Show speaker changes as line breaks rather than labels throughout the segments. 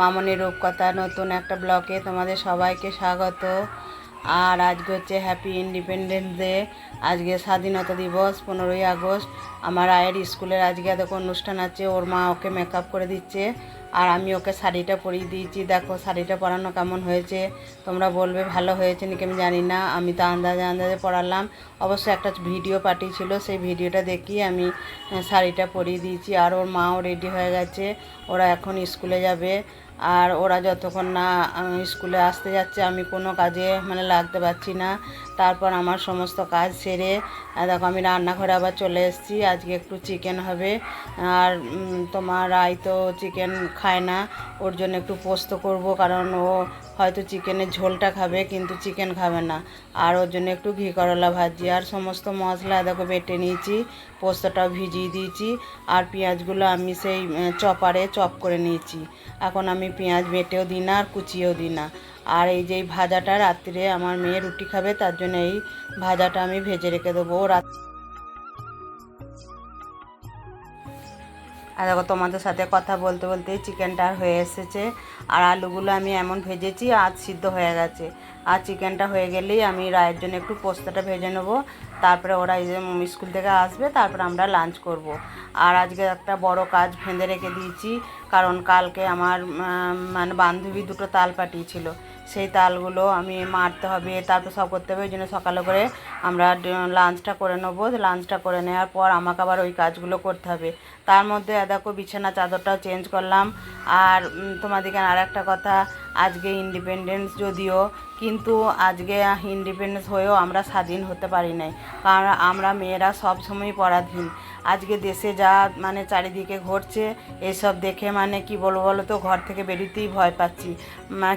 মামনি রূপকথা নতুন একটা ব্লকে তোমাদের সবাইকে স্বাগত। আর আজকে হচ্ছে হ্যাপি ইন্ডিপেন্ডেন্স ডে আজকে স্বাধীনতা দিবস, পনেরোই আগস্ট। আমার আয়ের স্কুলের আজকে দেখো অনুষ্ঠান আছে, ওর মা ওকে মেকআপ করে দিচ্ছে, আর আমি ওকে শাড়িটা পরিয়ে দিয়েছি। দেখো, শাড়িটা পরানো কেমন হয়েছে? তোমরা বলবে, ভালো হয়েছে নাকি আমি জানি না। আমি তো আন্দাজে আন্দাজে পরালাম। অবশ্য একটা ভিডিও পাঠিয়েছিল, সেই ভিডিওটা দেখি আমি শাড়িটা পরিয়ে দিয়েছি। আর ওর মাও রেডি হয়ে গেছে। ওরা এখন স্কুলে যাবে। আর ওরা যতক্ষণ না স্কুলে আসতে যাচ্ছে, আমি কোনো কাজে মানে লাগতে পারছি না। তারপর আমার সমস্ত কাজ সেরে দেখো আমি রান্নাঘরে আবার চলে এসেছি। আজকে একটু চিকেন হবে। আর তোমার আই তো চিকেন খায় না। ওর জন্য একটু পোস্ত করব, কারণ ও হয়তো চিকেনের ঝোলটা খাবে, কিন্তু চিকেন খাবে না। আর ওর জন্য একটু ঘি করলা ভাজি। আর সমস্ত মশলা দেখো বেটে নিয়েছি, পোস্তটাও ভিজিয়ে দিয়েছি। আর পেঁয়াজগুলো আমি সেই চপারে চপ করে নিয়েছি। এখন আমি পেঁয়াজ বেটেও দিই না, আর কুচিয়েও দিই না। আর এই যে ভাজাটা রাত্রে আমার মেয়ে রুটি খাবে, তার জন্য এই ভাজাটা আমি ভেজে রেখে দেবো। ও আর দেখো তোমাদের সাথে কথা বলতে বলতেই চিকেনটা হয়ে এসেছে। আর আলুগুলো আমি এমন ভেজেছি, আজ সিদ্ধ হয়ে গেছে। আর চিকেনটা হয়ে গেলেই আমি রায়ের জন্য একটু পোস্তটা ভেজে নেব। তারপরে ওরা স্কুল থেকে আসবে, তারপরে আমরা লাঞ্চ করব। আর আজকে একটা বড় কাজ ফেঁদে রেখে দিয়েছি, কারণ কালকে আমার মানে বান্ধবী দুটো তাল পাঠিয়েছিল। সেই তালগুলো আমি মারতে হবে, তারপর সব করতে হবে, ওই জন্য সকালে করে আমরা লাঞ্চটা করে নেব। লাঞ্চটা করে নেওয়ার পর আমাকে আবার ওই কাজগুলো করতে হবে। তার মধ্যে দেখো বিছানা চাদরটাও চেঞ্জ করলাম। আর তোমাদেরকে আর একটা কথা আজকে ইন্ডিপেন্ডেন্স যদিও, কিন্তু আজকে ইন্ডিপেন্ডেন্স হয়েও আমরা স্বাধীন হতে পারি নাই। কারণ আমরা মেয়েরা সব সময় পরাধীন। আজকে দেশে যা মানে চারিদিকে ঘটছে, এসব দেখে মানে কি বলব বলো তো, ঘর থেকে বেরোতেই ভয় পাচ্ছি।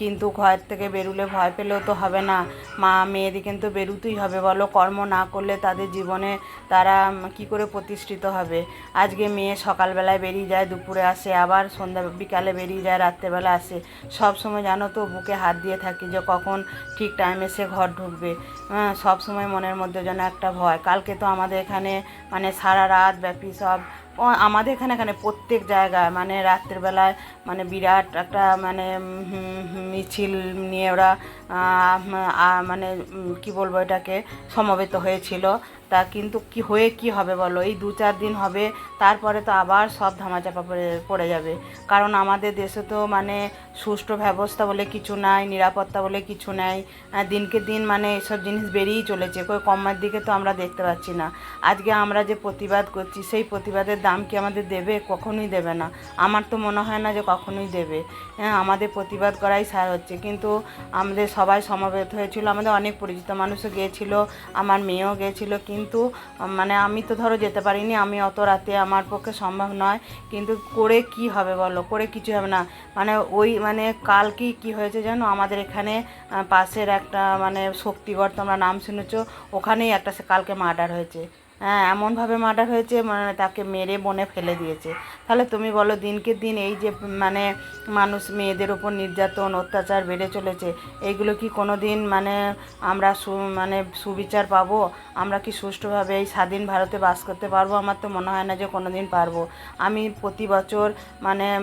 কিন্তু ঘর থেকে বেরুলে ভয় পেলেও তো হবে না। মা, মেয়েদের কিন্তু বেরোতেই হবে বলো। কর্ম না করলে তাদের জীবনে তারা কি করে প্রতিষ্ঠিত হবে? আজকে মেয়ে সকালবেলায় বেরিয়ে যায়, দুপুরে আসে, আবার সন্ধ্যা বিকালে বেরিয়ে যায়, রাত্রেবেলা আসে। সব সময় জানো তো, বুকে হাত দিয়ে থাকি যে কখন ঠিক টাইমে সে ঘর ঢুকবে। হ্যাঁ সব সময় মনের মধ্যে যেন একটা ভয়। কালকে তো আমাদের এখানে মানে সারা রাত ব্যাপী সব আমাদের এখানে এখানে প্রত্যেক জায়গায় মানে রাত্রেবেলায় মানে বিরাট একটা মানে মিছিল নিয়ে ওরা মানে কি বলব এটাকে, সমবেত হয়েছিল। তা কিন্তু কি হয়ে কি হবে বলো? এই দু চার দিন হবে, তারপরে তো আবার সব ধামাচাপা পড়ে পড়ে যাবে। কারণ আমাদের দেশে তো মানে সুষ্ঠু ব্যবস্থা বলে কিছু নাই, নিরাপত্তা বলে কিছু নাই দিনকে দিন মানে এসব জিনিস বেরিয়েই চলেছে। কই কমার দিকে তো আমরা দেখতে পাচ্ছি না। আজকে আমরা যে প্রতিবাদ করছি, সেই প্রতিবাদের দাম কি আমাদের দেবে? কখনোই দেবে না। আমার তো মনে হয় না যে কখনোই দেবে। হ্যাঁ আমাদের প্রতিবাদ করাই সার হচ্ছে। কিন্তু আমাদের সবাই সমবেত হয়েছিল। আমাদের অনেক পরিচিত মানুষও গিয়েছিল, আমার মেয়েও গিয়েছিল কিন্তু আহ, মানে আমি তো ধরো যেতে পারিনি আমি অত রাতে আমার পক্ষে সম্ভব নয় কিন্তু করে কি হবে বলো? করে কিছু হবে না। মানে ওই মানে কালকেই কি হয়েছে জানো? আমাদের এখানে পাশের একটা মানে শক্তিগড় তোমরা নাম শুনেছ ওখানেই একটা কালকে মার্ডার হয়েছে। হ্যাঁ এমনভাবে মার্ডার হয়েছে মানে তাকে মেরে বনে ফেলে দিয়েছে। তাহলে তুমি বলো, দিনকে দিন এই যে মানে মানুষ, মেয়েদের ওপর নির্যাতন, অত্যাচার বেড়ে চলেছে এইগুলো কি কোনো দিন মানে আমরা সু মানে সুবিচার পাবো? আমরা কি সুষ্ঠুভাবে এই স্বাধীন ভারতে বাস করতে পারব? আমার তো মনে হয় না যে কোনো দিন পারব। আমি প্রতি বছর মানে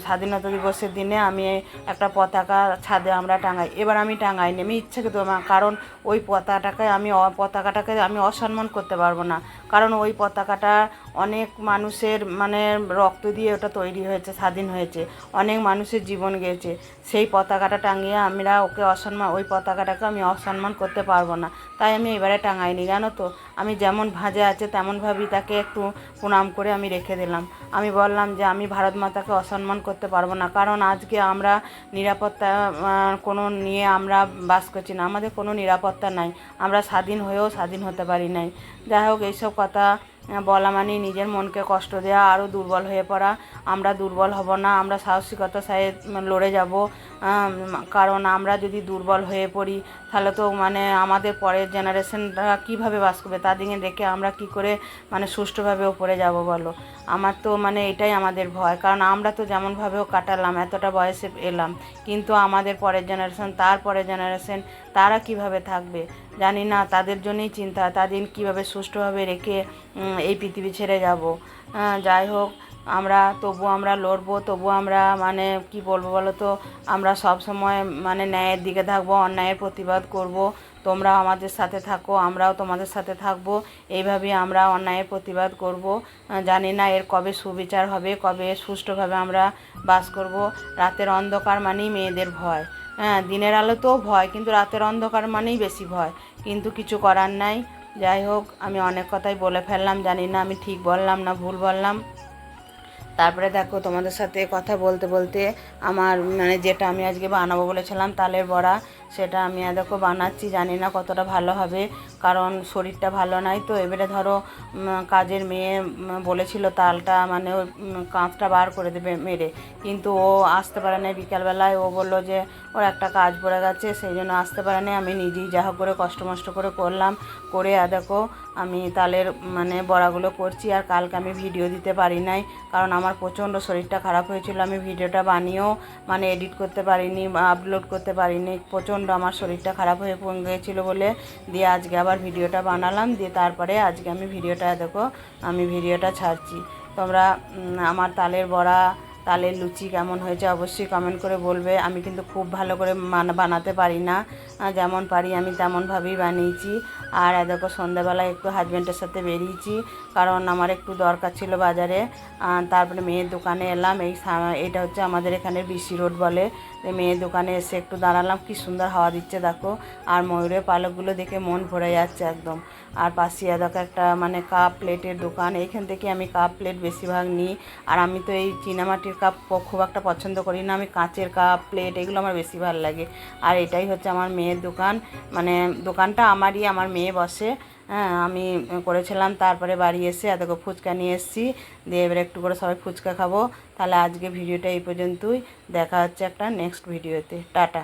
স্বাধীনতা দিবসের দিনে আমি একটা পতাকা ছাদে আমরা টাঙাই। এবার আমি টাঙাইনি, আমি ইচ্ছাকৃত মা- কারণ ওই পতাকাটাকে আমি পতাকাটাকে আমি অসম্মান করতে পারব না। কারণ ওই পতাকাটা অনেক মানুষের মানে রক্ত দিয়ে ওটা তৈরি হয়েছে, স্বাধীন হয়েছে। অনেক মানুষের জীবন গিয়েছে। সেই পতাকাটা টাঙিয়ে আমরা ওকে অসম্মান ওই পতাকাটাকে আমি অসম্মান করতে পারব না। তাই আমি এবারে টাঙাইনি, জানো তো? আমি যেমন ভাজে আছে, তেমনভাবেই তাকে একটু প্রণাম করে আমি রেখে দিলাম। আমি বললাম যে, আমি ভারত মাতাকে অসম্মান করতে পারব না, কারণ আজকে আমরা নিরাপত্তা কোনো নিয়ে আমরা বাস করছি না। আমাদের কোনো নিরাপত্তা নাই। আমরা স্বাধীন হয়েও স্বাধীন হতে পারি নাই। যাই হোক, এইসব কথা বলা মানে নিজের মনকে কষ্ট দেওয়া আরও দুর্বল হয়ে পড়া। আমরা দুর্বল হব না, আমরা সাহসিকতার সাথে লড়ে যাব। কারণ আমরা যদি দুর্বল হয়ে পড়ি, তাহলে তো মানে আমাদের পরের জেনারেশনরা কীভাবে বাস করবে? তাদেরকে রেখে আমরা কি করে মানে সুষ্ঠুভাবে ওপরে যাব বলো? আমার তো মানে এটাই আমাদের ভয়। কারণ আমরা তো যেমনভাবেও কাটালাম, এতটা বয়সে এলাম। কিন্তু আমাদের পরের জেনারেশন তার পরের জেনারেশন তারা কীভাবে থাকবে? জানি না, তাদের জন্যই চিন্তা, তাদের কীভাবে সুষ্ঠুভাবে রেখে এই পৃথিবী ছেড়ে যাব। যাই হোক, আমরা তবু আমরা লড়বো তবু আমরা মানে কি বলব বলো তো আমরা সব সময় মানে ন্যায়ের দিকে থাকব, অন্যায়ের প্রতিবাদ করব। তোমরা আমাদের সাথে থাকো, আমরাও তোমাদের সাথে থাকব। এইভাবেই আমরা অন্যায়ের প্রতিবাদ করব। জানি না এর কবে সুবিচার হবে, কবে সুষ্ঠুভাবে আমরা বাস করব। রাতের অন্ধকার মানেই মেয়েদের ভয়। হ্যাঁ দিনের আলোতেও ভয়, কিন্তু রাতের অন্ধকার মানেই বেশি ভয়। কিন্তু কিছু করার নাই। যাই হোক, আমি অনেক কথাই বলে ফেললাম। জানি না আমি ঠিক বললাম না ভুল বললাম। তারপরে দেখো তোমাদের সাথে কথা বলতে বলতে আমার মানে যেটা আমি আজকে বানাবো বলেছিলাম, তালের বড়া, সেটা আমি দেখো বানাচ্ছি, জানি না কতটা ভালো হবে, কারণ শরীরটা ভালো নাই তো, এবারে ধরো কাজের মেয়ে বলেছিল তালটা মানে ওই কাঁচটা বার করে দেবে মেরে, কিন্তু ও আসতে পারে না বিকালবেলায়, ও বলল যে ওর একটা কাজ পড়ে গেছে, সেই জন্য আসতে পারে না আমি নিজেই যা করে কষ্ট মষ্ট করে করলাম, করে দেখো আমি তালের মানে বড়াগুলো করছি, আর কালকে আমি ভিডিও দিতে পারি নাই, কারণ আমার প্রচণ্ড শরীরটা খারাপ হয়েছিল, আমি ভিডিওটা বানিয়েও মানে এডিট করতে পারিনি আপলোড করতে পারিনি, প্রচণ্ড আমার শরীরটা খারাপ হয়ে গিয়েছিল বলে দিয়ে আজকে আবার ভিডিওটা বানালাম, দিয়ে তারপরে আজকে আমি ভিডিওটা, দেখো আমি ভিডিওটা ছাড়ছি। তোমরা আমার তালের বড়া, তালের লুচি কেমন হয়েছে অবশ্যই কমেন্ট করে বলবে, আমি কিন্তু খুব ভালো করে বানাতে পারি না। যেমন পারি আমি তেমনভাবেই বানিয়েছি। আর দেখো সন্ধ্যাবেলায় একটু হাজব্যান্ডের সাথে বেরিয়েছি, কারণ আমার একটু দরকার ছিল বাজারে। তারপরে মেয়ের দোকানে এলাম, এই এটা হচ্ছে আমাদের এখানে বিসি রোড বলে। মেয়ের দোকানে এসে একটু দাঁড়ালাম, কি সুন্দর হাওয়া দিচ্ছে দেখো। আর ময়ূরের পালকগুলো দেখে মন ভরে যাচ্ছে একদম। আর পাশে দেখো একটা মানে কাপ প্লেটের দোকান, এইখান থেকে আমি কাপ প্লেট বেশিরভাগ নিই। আর আমি তো এই চীনামাটির কাপ খুব একটা পছন্দ করি না, আমি কাঁচের কাপ প্লেট এগুলো আমার বেশি ভালো লাগে। আর এটাই হচ্ছে আমার মেয়ের দোকান মানে দোকানটা আমারই, আমার মেয়ে বসে। হ্যাঁ আমি করেছিলাম। তারপরে বাড়ি এসে এত ফুচকা নিয়ে এসেছি। দিয়ে এবার একটু করে সবাই ফুচকা খাব। তাহলে আজকে ভিডিওটা এই পর্যন্তই। দেখা হচ্ছে একটা নেক্সট ভিডিওতে টাটা।